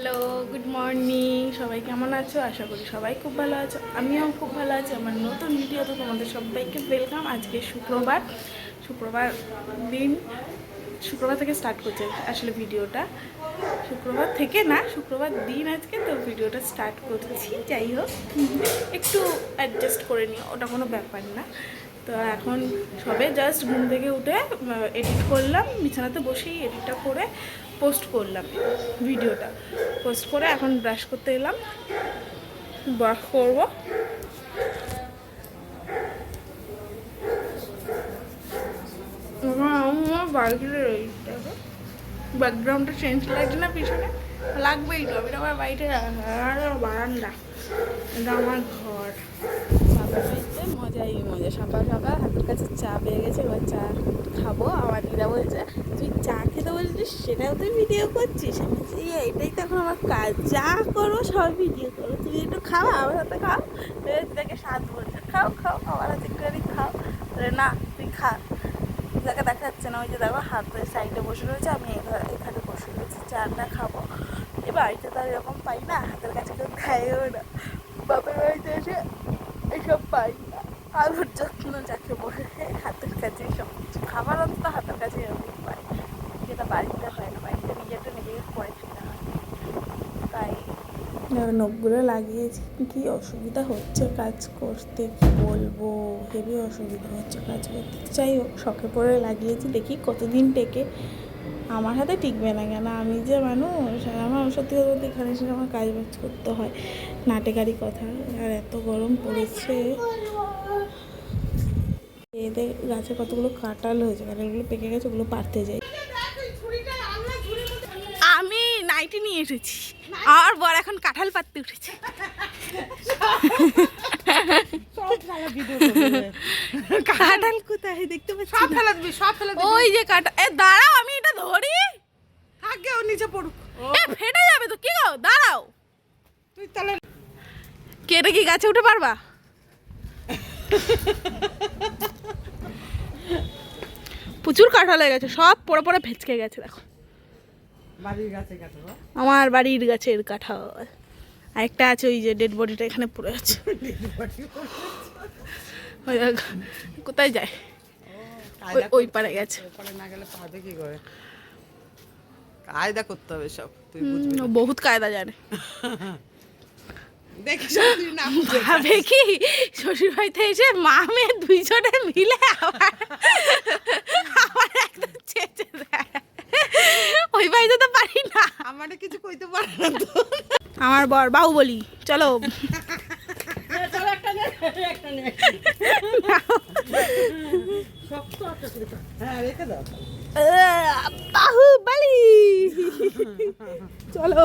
Hello good morning সবাই কেমন আছো? আশা করি সবাই খুব ভালো আছো। আমিও খুব ভালো আছি। আমার নতুন ভিডিও ভিডিওতে তোমাদের সবাইকে ওয়েলকাম আজকে শুক্রবার। শুক্রবার দিন। শুক্রবার থেকে স্টার্ট করছে আসলে ভিডিওটা শুক্রবার থেকে না, শুক্রবার দিন আজকে, তো ভিডিওটা স্টার্ট করছি। যাই হোক, একটু অ্যাডজাস্ট করে নিও। ওটা কোনো ব্যাপার না। তো এখন সবে জাস্ট ঘুম থেকে উঠে এডিট করলাম, বিছানাতে বসেই এডিটটা করে পোস্ট করলাম ভিডিওটা পোস্ট করে এখন ব্রাশ করতে এলাম ব্রাশ করব। ব্যাকগ্রাউন্ডটা চেঞ্জ লাগছে না পিছনে? লাগবেই তো এটা আমার বাড়িতে বারান্দা, এটা আমার ঘর। বাড়িতে মজাই মজা। সকাল সকাল হাতের কাছে চা পেয়ে গেছে, এবার চা খাব। আমার দিদা বলছে, তুই চা খেতে বলছিস? সেটাও তুই ভিডিও করছিস? আমি এটাই তো এখন আমার কাজ। যা করো, সব ভিডিও করো। তুমি একটু খাও, আমার হাতে খাও। দিদাকে স্বাদ বলছে, খাও খাও, আমার হাতে একটুখানি খাও। না, তুই খা। দিদাকে দেখা যাচ্ছে না, ওই যে দেখো হাতের সাইডে বসে রয়েছে, আমি এখানে বসে রয়েছি, চাটা খাব। এ বাড়িতে তো আর এরকম পাই না, হাতের কাছে কেউ খাইও না। বাপের বাড়িতে এসে এসব পাই না। যত্ন যাকে বলে হাতের কাছে সব কিছু। খাবার অন্তত হাতের কাছে এরকম পাই। যেটা বাড়িতে হয় না, বাড়িতে নিজেরটা নিজেকে করে খেতে হয়। তাই। নখগুলো লাগিয়েছি, কি অসুবিধা হচ্ছে কাজ করতে, কি বলব? হেভি অসুবিধা হচ্ছে কাজ করতে। যাই হোক, শখে পড়ে লাগিয়েছি, দেখি কতদিন টেকে। আমার হাতে টিকবে না কেন? আমি যে মানুষ আর আমার সত্যি কথা বলতে এখানে এসে আমার কাজ বাজ করতে হয়। নাটেকারি কথা, আর এত গরম পড়েছে। এদের গাছে কতগুলো কাঁঠাল হয়েছে, কাঁঠালগুলো পেকে গেছে, ওগুলো পারতে যাই। আমি নাইটি নিয়ে এসেছি, আর বর এখন কাঁঠাল পাততে উঠেছে। কাঁঠাল কোথায়? দেখতে পাচ্ছি সব। ফেলে দিবি সব ফেলে দিবি। ওই যে কাঁঠাল। এ দাঁড়াও আমি এটা ধরি? আগে ও নিচে পড়ুক। এ ফেটে যাবে তো কি গো? দাঁড়াও। তুই তাহলে কেটে কি গাছে উঠে পারবা? প্রচুর কাঁঠাল হয়ে গেছে সব পড়ে পড়ে ভেচকে গেছে দেখো। বাড়ির গাছে গাছে আমার বাড়ির গাছের কাঁঠাল। আর একটা আছে ওই যে ডেড বডিটা এখানে পড়ে আছে। কোথায় যায়? ওই- পারে গেছে। না গেলে পাবে কি করে? কায়দা করতে হবে সব তুই বুঝবি বহুত কায়দা জানে। ভাবে কি? শ্বশুর বাড়িতে এসে মা মেয়ে দুইজনে মিলে আবার আবার চেঁচে দেয়। ওই বাড়িতে তো পারি না। আমারে কিছু কইতে পারে না তো। আমার বর বাহু বলি চলো। হ্যাঁ বাহু বলি চলো,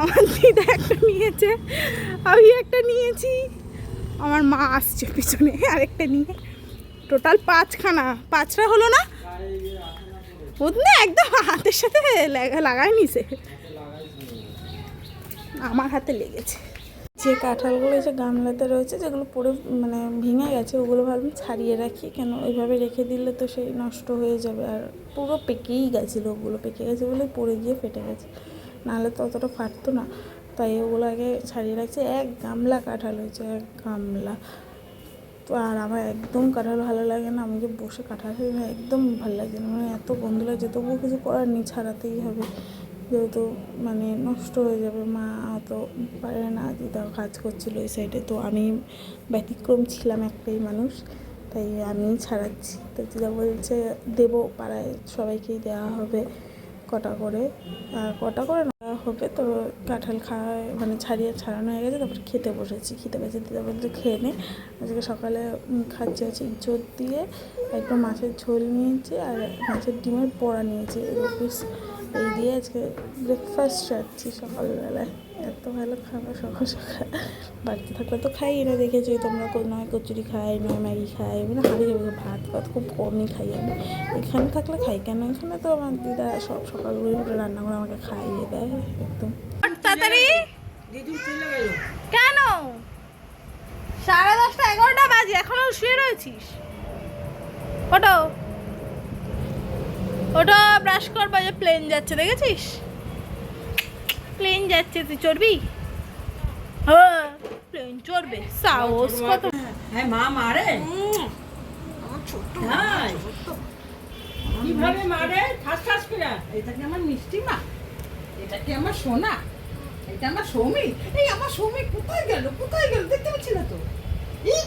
আমার দিদা একটা নিয়েছে, আমি একটা নিয়েছি। আমার মা আসছে পিছনে, আরেকটা নিয়ে। টোটাল পাঁচখানা, পাঁচটা হলো না? বুঝলে একদম হাতের সাথে লাগায় সে। আমার হাতে লেগেছে। যে কাঁঠালগুলো যে গামলাতে রয়েছে, যেগুলো পুরো মানে ভেঙে গেছে, ওগুলো ভাবলাম ছাড়িয়ে রাখি। কেন ওইভাবে রেখে দিলে তো সেই নষ্ট হয়ে যাবে। আর পুরো পেকেই গেছিল ওগুলো পেকে গেছে বলে পড়ে গিয়ে ফেটে গেছে। নাহলে তো অতটা ফাটতো না। তাই ওগুলো আগে ছাড়িয়ে রাখছে। এক গামলা কাঁঠাল হয়েছে, এক গামলা। তো আর আমার একদম কাঁঠাল ভালো লাগে না। আমি যে বসে কাঁঠাল একদম ভালো লাগে না। মানে এত গন্ধ লাগছে, তবুও কিছু করার নেই, ছাড়াতেই হবে। যেহেতু মানে নষ্ট হয়ে যাবে, মা তো পারে না দিদাও কাজ করছিল ওই সাইডে তো আমি ব্যতিক্রম ছিলাম একটাই মানুষ, তাই আমি ছাড়াচ্ছি। তো দিদা বলছে, দেবো, পাড়ায় সবাইকেই দেওয়া হবে কটা করে। আর কটা করে হবে তো কাঁঠাল খাওয়া মানে ছাড়িয়ে ছাড়ানো হয়ে গেছে, তারপরে খেতে বসেছি। খেতে পেয়েছি দিদা বলতে খেয়ে নে। আজকে সকালে খাচ্ছি হচ্ছে ইঁচড় দিয়ে একটা মাছের ঝোল নিয়েছি আর মাছের ডিমের পোড়া নিয়েছি এই দিয়ে আজকে ব্রেকফাস্ট রাখছি সকালবেলায়। এত ভালো খাবার, সকাল সকাল। বাড়িতে থাকলে তো খাই না, দেখেছি তোমরা নয় কচুরি খাই, নয় ম্যাগি খাই মানে হাড়ি যাবে ভাত ভাত খুব কমই খাই আমি। এখানে থাকলে খাই কেন? এখানে তো আমার দিদা সব সকালগুলো উঠে রান্না করে আমাকে খাইয়ে দেয়, একদম। তাড়াতাড়ি। কেন? সাড়ে দশটা, এগারোটা বাজে, এখনও শুয়ে রয়েছিস? ওটো ওটা ব্রাশ কর, বাজে প্লেন যাচ্ছে, দেখেছিস? প্লেন যাচ্ছে তুই চড়বি? প্লেন চড়বে। সাহস কত হ্যাঁ মা মারে? কীভাবে মারে? ঠাস ঠাস করে। এটা কি আমার মিষ্টি মা? এটা কি আমার সোনা? এটা আমার সৌমি এই আমার সৌমি কোথায় গেল? কোথায় গেল? দেখতে পাচ্ছি না তো। ই!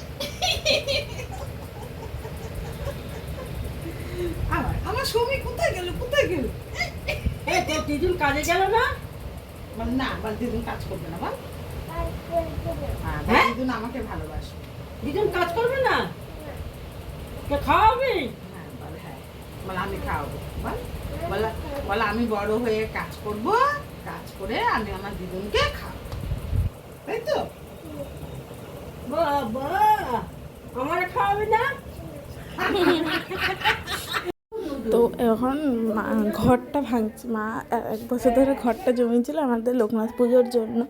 আমার সৌমি কোথায় গেল? কোথায় গেল? কাজে গেল না? বল না বল দিদুন কাজ করবে না হ্যাঁ হ্যাঁ? দিদুন আমাকে দিদুন কাজ করবে না? কে খাওয়াবি? হ্যাঁ হ্যাঁ। বল আমি খাওয়াবো। বল বল বল আমি বড় হয়ে কাজ করব কাজ করে আমি আমার দিদুনকে খাওয়াবো। তাই তো? বাবা আমার খাওয়াবি না? মা- ঘরটা ভাঙছি, মা, এক বছর ধরে ঘরটা জমিয়েছিল আমাদের লোকনাথ পুজোর জন্য।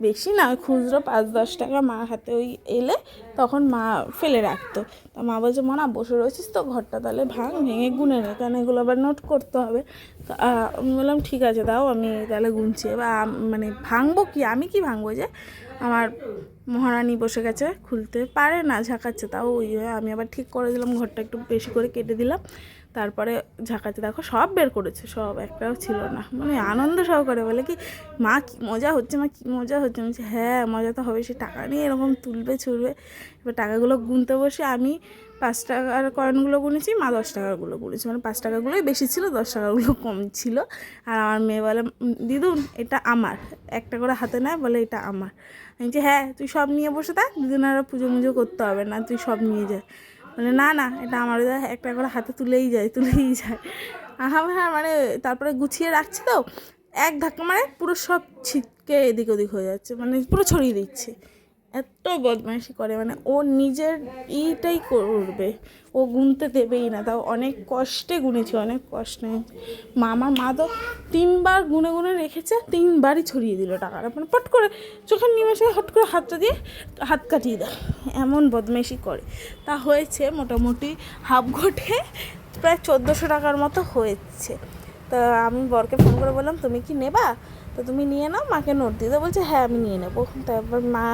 বেশি না, খুচরো পাঁচ দশ টাকা মা হাতে ওই এলে তখন মা ফেলে রাখতো। তা মা বলছে মনা বসে রয়েছিস তো, ঘরটা তাহলে ভাঙ, ভেঙে গুনে নে কারণ এগুলো আবার নোট করতে হবে? তো আমি বললাম, ঠিক আছে, দাও, আমি তাহলে গুনছি। এবার মানে ভাঙবো কি, আমি কি ভাঙবো যে? আমার মহারানী বসে গেছে, খুলতে পারে না, ঝাঁকাচ্ছে, তাও ওই, আমি আবার ঠিক করে দিলাম, ঘরটা একটু বেশি করে কেটে দিলাম। তারপরে ঝাঁকাতে দেখো সব বের করেছে সব একটাও ছিল না। মানে আনন্দ সহকারে বলে কি মা কি মজা হচ্ছে মা কি মজা হচ্ছে? বলছি, হ্যাঁ মজা তো হবে সে টাকা নিয়ে এরকম তুলবে ছুড়বে। এবার টাকাগুলো গুনতে বসে আমি পাঁচ টাকার কয়েনগুলো গুনেছি মা দশ টাকারগুলো গুনেছি। মানে পাঁচ টাকাগুলোই বেশি ছিল দশ টাকাগুলো কম ছিল। আর আমার মেয়ে বলে দিদুন এটা আমার একটা করে হাতে নেয় বলে এটা আমার। আমি বলছি হ্যাঁ তুই সব নিয়ে বসে থাক দিদুন আর পুজো মুজো করতে হবে না তুই সব নিয়ে যা। বলে না না, এটা আমার একটা করে হাতে তুলেই যায় তুলেই যায়। আহা হ্যাঁ মানে তারপরে গুছিয়ে রাখছি তো, এক ধাক্কা মানে পুরো সব ছিটকে এদিক ওদিক হয়ে যাচ্ছে মানে পুরো ছড়িয়ে দিচ্ছে। এত বদমাইশি করে মানে ও নিজের ইটাই করবে। ও গুনতে দেবেই না, তাও অনেক কষ্টে গুনেছি, অনেক কষ্টে। মা আমার মা তো তিনবার গুনে গুনে রেখেছে, তিনবারই ছড়িয়ে দিল টাকাটা। মানে পট করে চোখের নিমেষে হট করে হাতটা দিয়ে হাত কাটিয়ে দেয়, এমন বদমাইশি করে। তা হয়েছে মোটামুটি হাফ ঘটে, প্রায় চোদ্দোশো টাকার মতো হয়েছে। তা আমি বরকে ফোন করে বললাম, তুমি কি নেবা? তো তুমি নিয়ে নাও, মাকে নোট দিতে বলছে হ্যাঁ আমি নিয়ে নেব। তারপর মা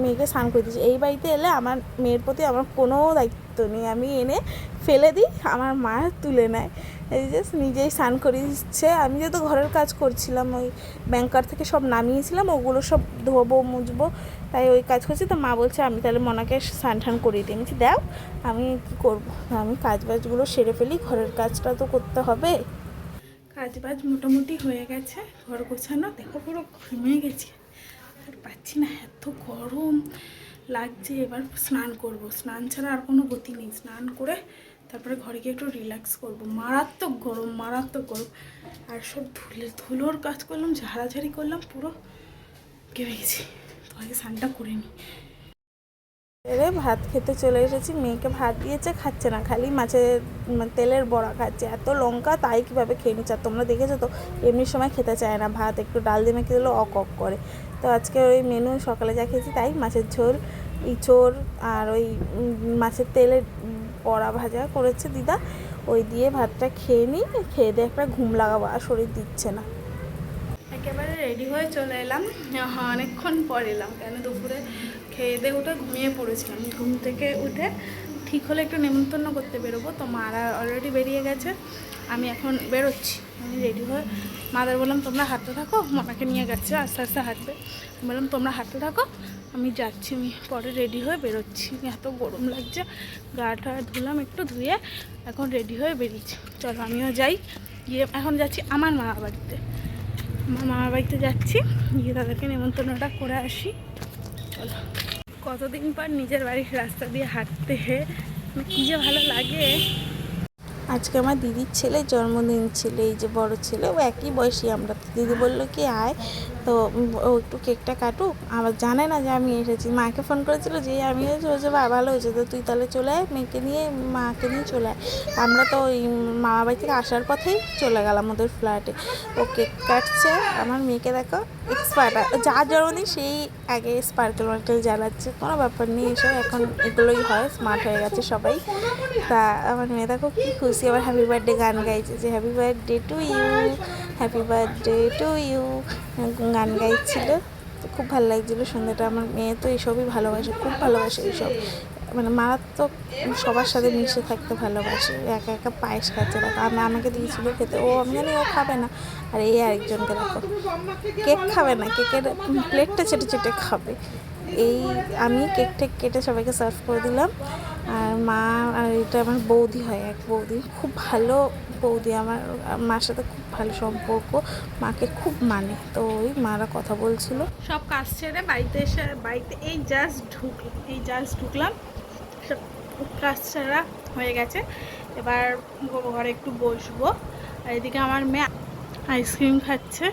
মেয়েকে স্নান করে দিয়েছে। এই বাড়িতে এলে আমার মেয়ের প্রতি আমার কোনো দায়িত্ব নেই। আমি এনে ফেলে দিই, আমার মা তুলে নেয়। এই যে নিজেই স্নান করে দিচ্ছে। আমি যেহেতু ঘরের কাজ করছিলাম, ওই ব্যাংকার থেকে সব নামিয়েছিলাম, ওগুলো সব ধোবো, মুছবো, তাই ওই কাজ করছি। তো মা বলছে, আমি তাহলে মনাকে স্নান টান করিয়ে দিই। আমি দাও আমি কী করব? আমি কাজ বাজগুলো সেরে ফেলি, ঘরের কাজটা তো করতে হবে। কাজ বাজ মোটামুটি হয়ে গেছে, ঘর গোছানো, দেখো পুরো ঘুমিয়ে গেছি। আর পাচ্ছি না, এত গরম লাগছে, এবার স্নান করব। স্নান ছাড়া আর কোনো গতি নেই। স্নান করে তারপরে ঘরে গিয়ে একটু রিল্যাক্স করব। মারাত্মক গরম মারাত্মক গরম। আর সব ধুলে, ধুলোর কাজ করলাম, ঝাড়াঝাড়ি করলাম, পুরো কেঁপে গেছি। তো আগে স্নানটা করে নিই। এরে ভাত খেতে চলে এসেছি। মেয়েকে ভাত দিয়েছে খাচ্ছে না খালি। মাছের তেলের বড়া খাচ্ছে। এত লঙ্কা তাই কীভাবে খেয়ে নিচ্ছে? আর তোমরা দেখেছ তো এমনি সময় খেতে চায় না। ভাত একটু ডাল দিয়ে মেখে দিলেও অক অক করে। তো আজকে ওই মেনু সকালে যা খেয়েছি তাই। মাছের ঝোল ইঁচড় আর ওই মাছের তেলের বড়া ভাজা করেছে দিদা। ওই দিয়ে ভাতটা খেয়ে নিই। খেয়ে দিয়ে একটা ঘুম লাগাবো আর শরীর দিচ্ছে না। একেবারে রেডি হয়ে চলে এলাম। হ্যাঁ, অনেকক্ষণ পর এলাম। কেন? দুপুরে খেয়ে দিয়ে উঠে ঘুমিয়ে পড়েছিলাম। ঘুম থেকে উঠে ঠিক হলে একটু নেমন্তন্ন করতে বেরোবো। তো মারা অলরেডি বেরিয়ে গেছে। আমি এখন বেরোচ্ছি। আমি রেডি হয়ে মাদার বললাম, তোমরা হাঁটতে থাকো? মনাকে নিয়ে গেছে, আস্তে আস্তে হাঁটবে। বললাম, তোমরা হাঁটতে থাকো? আমি যাচ্ছি, আমি পরে রেডি হয়ে বেরোচ্ছি। এত গরম লাগছে। গা টা ধুলাম একটু ধুয়ে এখন রেডি হয়ে বেরিয়েছি। চলো আমিও যাই। গিয়ে এখন যাচ্ছি আমার মা বাড়িতে। আমার মামার বাড়িতে যাচ্ছি। গিয়ে তাদেরকে নেমন্তন্নটা করে আসি। চলো। কতদিন পর নিজের বাড়ির রাস্তা দিয়ে হাঁটতে কি যে ভালো লাগে। আজকে আমার দিদির ছেলে জন্মদিন ছিল, এই যে বড় ছেলে, ও একই বয়সী। আমরা দিদি বলল কি, আয় তো ও একটু কেকটা কাটুক। আবার জানে না যে আমি এসেছি। মাকে ফোন করেছিল যে, আমি এসেছি। বলছে বা ভালো হয়েছে তো, তুই তাহলে চলে আয়। মেয়েকে নিয়ে, মাকে নিয়ে চলে আয়। আমরা তো ওই মামা বাড়ি থেকে আসার পথেই চলে গেলাম ওদের ফ্ল্যাটে ও কেক কাটছে। আমার মেয়েকে দেখো এক্সপার্ট যার জন্মদিন সেই আগে স্পার্কেল মার্কেল জ্বালাচ্ছে। কোনো ব্যাপার নেই এসব এখন এগুলোই হয় স্মার্ট হয়ে গেছে সবাই। তা, আমার মেয়ে দেখো, কী খুশি। আবার হ্যাপি বার্থডে গান গাইছে যে happy birthday to you happy birthday to you গান গাইছিল। তো খুব ভালো লাগছিল সন্ধ্যাটা। আমার মেয়ে তো এইসবই ভালোবাসে, খুব ভালোবাসে এইসব মানে মারাত্মক সবার সাথে মিশে থাকতে ভালোবাসে। একা একা পায়েস খাচ্ছে। দেখো, আমি, আমাকে দিয়েছিল খেতে। ও, আমি জানি ও খাবে না। আর এই আরেকজনকে দেখো, কেক খাবে না। কেকের প্লেটটা চেটে চেটে খাবে। এই, আমি কেক টেক কেটে সবাইকে সার্ভ করে দিলাম। আর মা, আর এটা আমার বৌদি হয়, এক বৌদি। খুব ভালো বৌদি আমার, মার সাথে খুব ভালো সম্পর্ক, মাকে খুব মানে। তো ওই মারা কথা বলছিল। সব কাজ ছেড়ে বাড়িতে এসে, বাড়িতে এই জাস্ট ঢুকলাম এই জাস্ট ঢুকলাম। সব কাজ ছাড়া হয়ে গেছে। এবার ঘরে একটু বসবো। আর এদিকে আমার মেয়ে আইসক্রিম খাচ্ছে।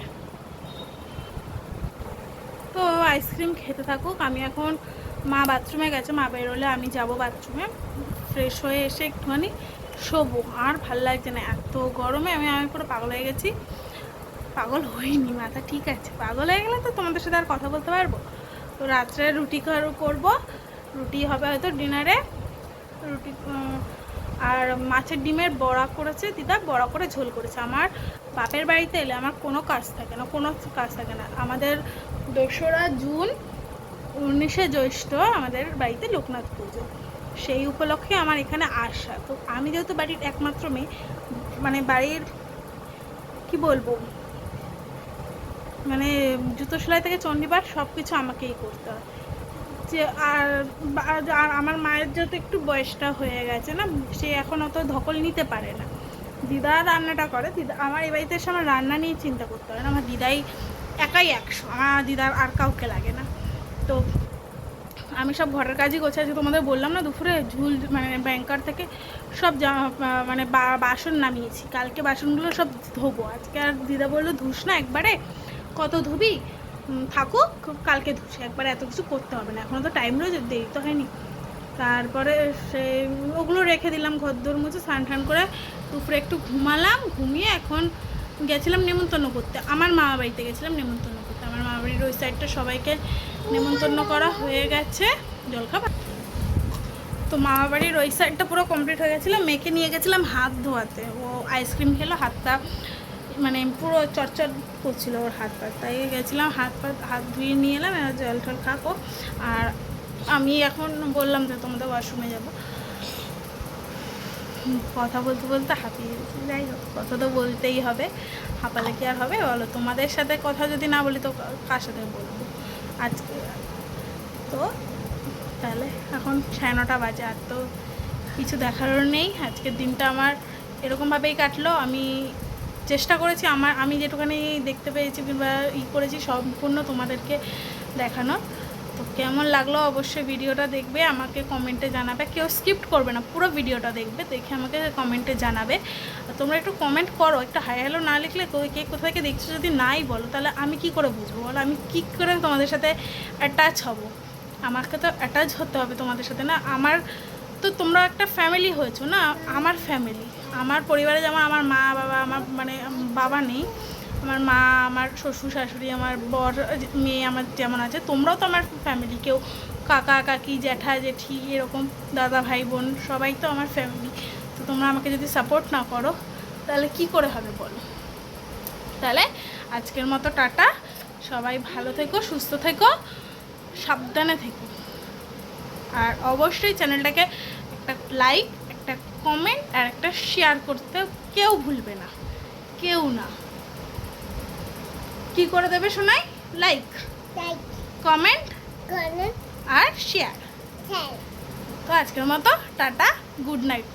তো আইসক্রিম খেতে থাকুক। আমি এখন মা বাথরুমে গেছে, মা বেরোলে আমি যাব বাথরুমে। ফ্রেশ হয়ে এসে একটুখানি শোবো, আর ভালো লাগছে না। এত গরমে আমি আমি পুরো পাগল হয়ে গেছি। পাগল হইনি, মাথা ঠিক আছে। পাগল হয়ে গেলে তো তোমাদের সাথে আর কথা বলতে পারব। তো রাত্রে রুটি কর- করব। রুটি হবে হয়তো ডিনারে। রুটি আর মাছের ডিমের বড়া করেছে। দিদা বড়া করে ঝোল করেছে। আমার বাপের বাড়িতে এলে আমার কোনো কাজ থাকে না, কোনো কাজ থাকে না। আমাদের দোসরা জুন উনিশে জ্যৈষ্ঠ আমাদের বাড়িতে লোকনাথ পুজো। সেই উপলক্ষে আমার এখানে আসা। তো আমি যেহেতু বাড়ির একমাত্র মেয়ে মানে বাড়ির, কি বলব? মানে জুতো সেলাই থেকে চণ্ডীপাঠ সব কিছু আমাকেই করতে হয়। যে আর আর আমার মায়ের যেহেতু একটু বয়সটা হয়ে গেছে না, সে এখন অত ধকল নিতে পারে না। দিদা রান্নাটা করে, দিদা, আমার এই বাড়িতে এসে আমার রান্না নিয়ে চিন্তা করতে হয় না। আমার দিদাই একাই একশো, আমার দিদার আর কাউকে লাগে না। তো আমি সব ঘরের কাজই করছি আজকে তোমাদের বললাম না দুপুরে ঝুল মানে ব্যাংকার থেকে সব মানে বাসন নামিয়েছি। কালকে বাসনগুলো সব ধোবো। আজকে আর দিদা বলল, ধুস না একবারে। কত ধুবি? থাকুক, কালকে ধুসে। একবারে এত কিছু করতে হবে না। এখনও তো টাইম রয়েছে, দেরি তো হয়নি। তারপরে সে, ওগুলো রেখে দিলাম ঘরদোর মুছে, স্নান টান করে দুপুরে একটু ঘুমালাম। ঘুমিয়ে এখন গেছিলাম নেমন্তন্ন করতে। আমার মামা বাড়িতে গেছিলাম নেমন্তন্ন আমার মামা ওই সাইডটা সবাইকে নেমন্তন্ন করা হয়ে গেছে। জলখাবার তো মামা বাড়ির ওই সাইডটা পুরো কমপ্লিট হয়ে গেছিল। মেয়েকে নিয়ে গেছিলাম হাত ধোয়াতে। ও আইসক্রিম খেলো, হাতটা মানে পুরো চটচট করছিল ওর হাত পা। তাই গেছিলাম, হাত পা, হাত ধুয়ে নিয়ে এলাম জল টল খাব। আর আমি এখন বললাম যে তোমাদের ওয়াশরুমে যাব। কথা বলতে বলতে হাঁপিয়ে গেছি। যাই হোক, কথা তো বলতেই হবে। হাঁপালে কি আর হবে? বলো, তোমাদের সাথে কথা যদি না বলি তো কার সাথে বলব? আজকে। তো তাহলে এখন সাড়ে নটা বাজে, আর তো কিছু দেখারও নেই। আজকের দিনটা আমার এরকমভাবেই কাটলো। আমি চেষ্টা করেছি আমার, আমি যেটুখানি দেখতে পেয়েছি কিংবা ই করেছি, সম্পূর্ণ তোমাদেরকে দেখানো তো কেমন লাগল অবশ্যই ভিডিওটা দেখবে, আমাকে কমেন্টে জানাবে। কেউ স্কিপ্ট করবে না, পুরো ভিডিওটা দেখবে, দেখে আমাকে কমেন্টে জানাবে। তোমরা একটু কমেন্ট করো, একটা হাই হ্যালো না লিখলে কো- কে কোথা থেকে দেখছ যদি নাই বলো, তাহলে আমি কি করে বুঝব? বলো, আমি কী করে তোমাদের সাথে অ্যাটাচ হব? আমাকে তো অ্যাটাচ হতে হবে তোমাদের সাথে না? আমার তো তোমরা একটা ফ্যামিলি হয়েছো না? আমার ফ্যামিলি আমার পরিবারে যেমন আমার মা বাবা, আমার মানে বাবা নেই আমার মা, আমার শ্বশুর শাশুড়ি, আমার বর মেয়ে আমার যেমন আছে, তোমরাও তো আমার ফ্যামিলি কেউ কাকা, কাকি, জ্যাঠা জেঠি এরকম দাদা, ভাই, বোন, সবাই তো আমার ফ্যামিলি তো তোমরা আমাকে যদি সাপোর্ট না করো, তাহলে কি করে হবে বলো? তাহলে আজকের মতো টাটা। সবাই ভালো থেকো, সুস্থ থেকো, সাবধানে থেকো। আর অবশ্যই চ্যানেলটাকে একটা লাইক একটা কমেন্ট আর একটা শেয়ার করতে কেউ ভুলবে না। কেউ না। কি করে দেবে শোনাই লাইক লাইক কমেন্ট আর শেয়ার হ্যাঁ। তো আজকের মতো টাটা গুড নাইট